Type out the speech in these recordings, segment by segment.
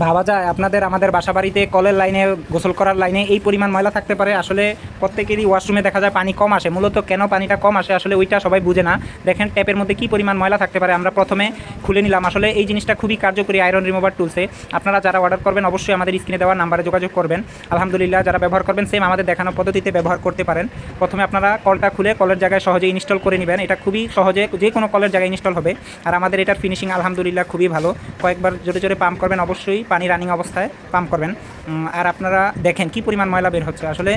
ভাবা যায়, আপনাদের আমাদের বাসা বাড়িতে কলের লাইনে, গোসল করার লাইনে এই পরিমাণ ময়লা থাকতে পারে। আসলে প্রত্যেকেরই ওয়াশরুমে দেখা যায় পানি কম আসে। মূলত কেন পানিটা কম আসে, আসলে ওইটা সবাই বুঝে না। দেখেন, ট্যাপের মধ্যে কি পরিমাণ ময়লা থাকতে পারে, আমরা প্রথমে খুলে নিলাম। আসলে এই জিনিসটা খুবই কার্যকরী আয়রন রিমুভার টুলসে আপনারা যারা অর্ডার করবেন, অবশ্যই আমাদের স্ক্রিনে দেওয়ার নাম্বারে যোগাযোগ করবেন। আলহামদুলিল্লাহ, যারা ব্যবহার করবেন সেম আমাদের দেখানো পদ্ধতিতে ব্যবহার করতে পারেন। প্রথমে আপনারা কলটা খুলে কলের জায়গায় সহজে ইনস্টল করে নেবেন। এটা খুবই সহজে যে কোনো কলের জায়গায় ইনস্টল হবে। আর আমাদের এটার ফিনিশিং আলহামদুলিল্লাহ খুবই ভালো। কয়েকবার জোরে জোরে পাম্প করবেন, অবশ্যই পানি রানিং অবস্থায় পাম্প করবেন। আর আপনারা দেখেন কি পরিমাণ ময়লা বের হচ্ছে। আসলে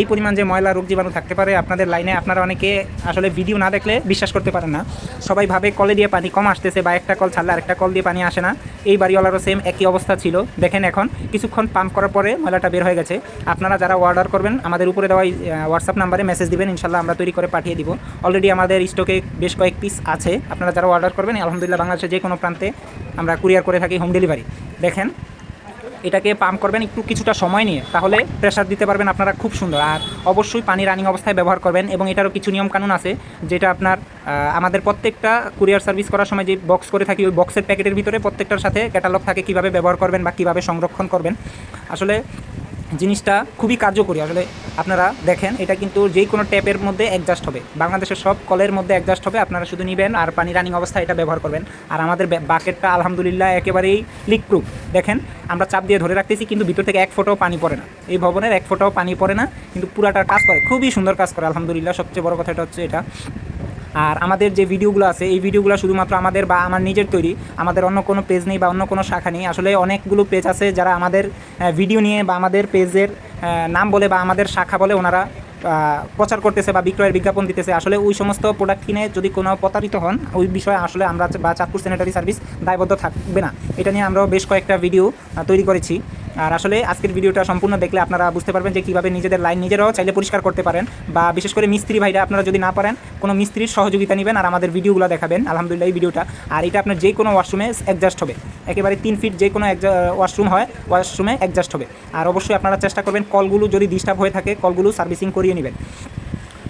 এই পরিমাণ যে ময়লা রোগ জীবাণু থাকতে পারে, আপনাদের লাইনে আপনারা অনেকে আসলে ভিডিও না দেখলে বিশ্বাস করতে পারেন না। সবাই ভাবে কলে দিয়ে পানি কম আসতেছে বা একটা কল ছাড়লে আরেকটা কল দিয়ে পানি আসে না। এই বাড়িওয়ালারও সেম একই অবস্থা ছিল। দেখেন এখন, কিছুক্ষণ পাম্প করার পরে ময়লাটা বের হয়ে গেছে। আপনারা যারা অর্ডার করবেন, আমাদের উপরে দেওয়া হোয়াটসঅ্যাপ নাম্বারে মেসেজ দিবেন ইনশাল্লাহ আমরা তৈরি করে পাঠিয়ে দিব। অলরেডি আমাদের স্টকে বেশ কয়েক পিস আছে। আপনারা যারা অর্ডার করবেন, আলহামদুলিল্লাহ বাংলাদেশের যে কোনো প্রান্তে আমরা কুরিয়ার করে থাকি হোম ডেলিভারি দেখেন এটাকে পাম্প করবেন একটু কিছুটা সময় নিয়ে, তাহলে প্রেশার দিতে পারবেন আপনারা খুব সুন্দর। আর অবশ্যই পানি রানিং অবস্থায় ব্যবহার করবেন এবং এটারও কিছু নিয়মকানুন আছে, যেটা আপনার আমাদের প্রত্যেকটা কুরিয়ার সার্ভিস করার সময় যে বক্স করে থাকি, ওই বক্সের প্যাকেটের ভিতরে প্রত্যেকটার সাথে ক্যাটালগ থাকে কীভাবে ব্যবহার করবেন বা কীভাবে সংরক্ষণ করবেন। আসলে জিনিসটা খুবই কার্যকরী। আসলে আপনারা দেখেন, এটা কিন্তু যে কোনো ট্যাপের মধ্যে অ্যাডজাস্ট হবে। বাংলাদেশের সব কলের মধ্যে অ্যাডজাস্ট হবে। আপনারা শুধু নেবেন আর পানি রানিং অবস্থায় এটা ব্যবহার করবেন। আর আমাদের বাকেটটা আলহামদুলিল্লাহ একেবারেই লিক প্রুফ দেখেন, আমরা চাপ দিয়ে ধরে রাখতেছি, কিন্তু ভিতর থেকে এক ফোঁটাও পানি পড়ে না। এই ভবনের এক ফোঁটাও পানি পড়ে না, কিন্তু পুরাটার কাজ করে। খুবই সুন্দর কাজ করে, আলহামদুলিল্লাহ। সবচেয়ে বড় কথা এটা হচ্ছে এটা। আর আমাদের যে ভিডিওগুলো আছে, এই ভিডিওগুলো শুধুমাত্র আমাদের বা আমার নিজের তৈরি, আমাদের অন্য কোনো পেজ নেই বা অন্য কোনো শাখা নেই। আসলে অনেকগুলো পেজ আছে যারা আমাদের ভিডিও নিয়ে বা আমাদের পেজের নাম বলে বা আমাদের শাখা বলে ওনারা প্রচার করতেছে বা বিক্রয়ের বিজ্ঞাপন দিতেছে। আসলে ওই সমস্ত প্রোডাক্ট কিনে যদি কোনো প্রতারিত হন, ওই বিষয়ে আসলে আমরা বা চাঁদপুর স্যানিটারি সার্ভিস দায়বদ্ধ থাকবে না। এটা নিয়ে আমরাও বেশ কয়েকটা ভিডিও তৈরি করেছি। আর আসলে আজকের ভিডিওটা সম্পূর্ণ দেখলে আপনারা বুঝতে পারবেন যে কীভাবে নিজেদের লাইন নিজেরাও চাইলে পরিষ্কার করতে পারেন বা বিশেষ করে মিস্ত্রি ভাইরা আপনারা যদি না পারেন, কোনো মিস্ত্রির সহযোগিতা নেবেন আর আমাদের ভিডিওগুলো দেখাবেন, আলহামদুলিল্লাহ এই ভিডিওটা। আর এটা আপনার যে কোনো ওয়াশরুমে অ্যাডজাস্ট হবে। একেবারে তিন ফিট যে কোনো ওয়াশরুম হয় ওয়াশরুমে অ্যাডজাস্ট হবে। আর অবশ্যই আপনারা চেষ্টা করবেন কলগুলো যদি ডিস্টার্ব হয়ে থাকে, কলগুলো সার্ভিসিং করিয়ে নেবেন।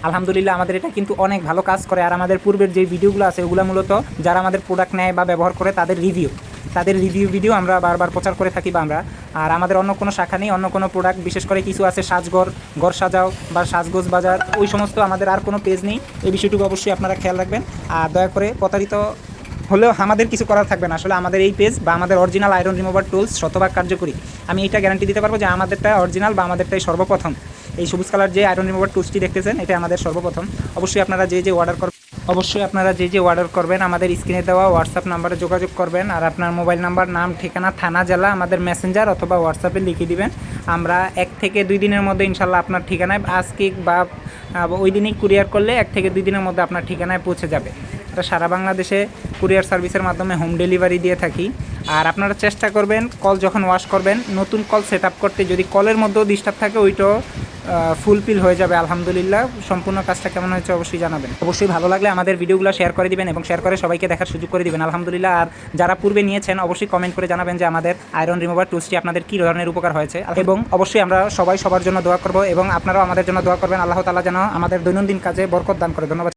আলহামদুলিল্লাহ আমাদের এটা কিন্তু অনেক ভালো কাজ করে। আর আমাদের পূর্বের যে ভিডিওগুলো আছে, ওগুলো মূলত যারা আমাদের প্রোডাক্ট নেয় বা ব্যবহার করে, তাদের রিভিউ তাদের রিভিউ ভিডিও আমরা বারবার প্রচার করে থাকি বা আমরা। আর আমাদের অন্য কোনো শাখা নেই, অন্য কোনো প্রোডাক্ট বিশেষ করে কিছু আছে সাজঘর ঘর সাজাও বা সাজগোজ বাজার, ওই সমস্ত আমাদের আর কোনো পেজ নেই। এই বিষয়টুকু অবশ্যই আপনারা খেয়াল রাখবেন। আর দয়া করে প্রতারিত হলেও আমাদের কিছু করার থাকবে না। আসলে আমাদের এই পেজ বা আমাদের অরিজিনাল আয়রন রিমুভার টুলস শতভাগ কার্যকরী। আমি এটা গ্যারান্টি দিতে পারব যে আমাদেরটা অরিজিনাল বা আমাদেরটাই সর্বপ্রথম। এই সবুজ কালার যে আয়রন রিমুভার টুলসটি দেখতেছেন এটা আমাদের সর্বপ্রথম। অবশ্যই আপনারা যে যে অর্ডার করবেন অবশ্যই আপনারা যে যে অর্ডার করবেন, আমাদের স্ক্রিনে দেওয়া হোয়াটসঅ্যাপ নাম্বারে যোগাযোগ করবেন আর আপনার মোবাইল নাম্বার নাম, ঠিকানা, থানা, জেলা, আমাদের মেসেঞ্জার অথবা হোয়াটসঅ্যাপে লিখে দিবেন। আমরা এক থেকে দুই দিনের মধ্যে ইনশাল্লাহ আপনার ঠিকানায় আজকে বা ওই দিনই কুরিয়ার করলে এক থেকে দুই দিনের মধ্যে আপনার ঠিকানায় পৌঁছে যাবে। এটা সারা বাংলাদেশে কুরিয়ার সার্ভিসের মাধ্যমে হোম ডেলিভারি দিয়ে থাকি। আর আপনারা চেষ্টা করবেন কল যখন ওয়াশ করবেন, নতুন কল সেট করতে যদি কলের মধ্যেও ডিস্টার্ব থাকে, ওইটাও ফুলফিল হয়ে যাবে, আলহামদুলিল্লাহ। সম্পূর্ণ কাজটা কেমন হয়েছে অবশ্যই জানাবেন। অবশ্যই ভালো লাগলে আমাদের ভিডিওগুলো শেয়ার করে দিবেন এবং শেয়ার করে সবাইকে দেখার সুযোগ করে দিবেন। আলহামদুলিল্লাহ, আর যারা পূর্বে নিয়েছেন, অবশ্যই কমেন্ট করে জানাবেন যে আমাদের আয়রন রিমুভার টুলসটি আপনাদের কী ধরনের উপকার হয়েছে। এবং অবশ্যই আমরা সবাই সবার জন্য দোয়া করব এবং আপনারাও আমাদের জন্য দোয়া করবেন। আল্লাহ তালা যেন আমাদের দৈনন্দিন কাজে বরকত দান করে। ধন্যবাদ।